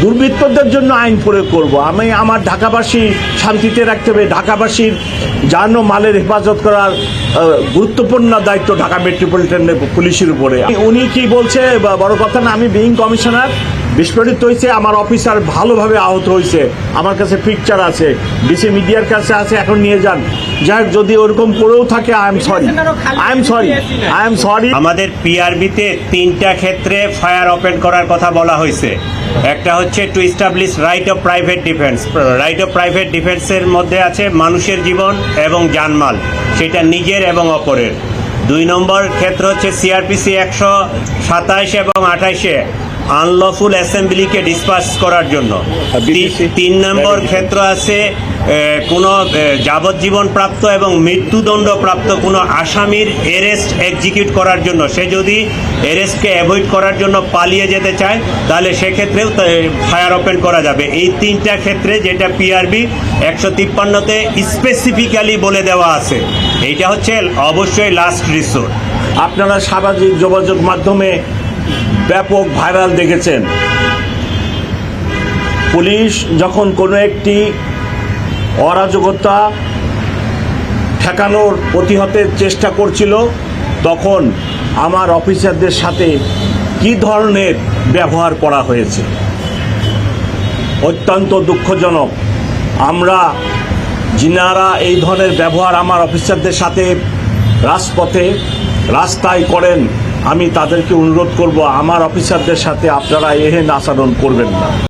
দুর্বৃত্তদের জন্য আইন প্রয়োগ করব। আমি আমার ঢাকাবাসী শান্তিতে রাখতে হবে। ঢাকাবাসীর যান মালের হেফাজত করার গুরুত্বপূর্ণ দায়িত্ব ঢাকা মেট্রোপলিটন পুলিশের উপরে। উনি কি বলছে? বড় কথা না, আমি বিং কমিশনার। বিস্ফোরিত হয়েছে, আমার অফিসার ভালোভাবে আহত হয়েছে, আমার কাছে পিকচার আছে ডিসি মিডিয়ার কাছে আছে, এখন নিয়ে যান। যাই যদি ওরকম করেও থাকে I am sorry I am sorry I am sorry আমাদের পিআরবিতে তিনটা ক্ষেত্রে ফায়ার ওপেন করার কথা বলা হয়েছে। একটা হচ্ছে to establish right of private defence right of private ডিফেন্সের মধ্যে আছে মানুষের জীবন এবং জানমাল, সেটা নিজের এবং অপরের। দুই নম্বর ক্ষেত্র হচ্ছে সিআরপিসি একশো সাতাইশ এবং আঠাইশে আনলফুল অ্যাসেম্বলিকে ডিসপাস করার জন্য। তিন নম্বর ক্ষেত্র আছে কোনো যাবজ্জীবন প্রাপ্ত এবং মৃত্যুদণ্ড প্রাপ্ত কোনো আসামির এরেস্ট এক্সিকিউট করার জন্য। সে যদি এরেস্টকে অ্যাভয়েড করার জন্য পালিয়ে যেতে চায় তাহলে সেক্ষেত্রেও ফায়ার ওপেন করা যাবে। এই তিনটা ক্ষেত্রে যেটা পিআরবি একশো তিপ্পান্নতে স্পেসিফিক্যালি বলে দেওয়া আছে। এইটা হচ্ছে অবশ্যই লাস্ট রিসোর্ট আপনারা সামাজিক যোগাযোগ মাধ্যমে ব্যাপক ভাইরাল দেখেছেন। পুলিশ যখন কোনো একটি অরাজকতা ঠেকানোর প্রতিহতের চেষ্টা করছিল, তখন আমার অফিসারদের সাথে কি ধরনের ব্যবহার করা হয়েছে? অত্যন্ত দুঃখজনক। আমরা যিনারা এই ধরনের ব্যবহার আমার অফিসারদের সাথে রাজপথে, রাস্তায় করেন আমি তাদেরকে অনুরোধ করব আমার অফিসারদের সাথে আপনারা এহেন আচরণ করবেন না।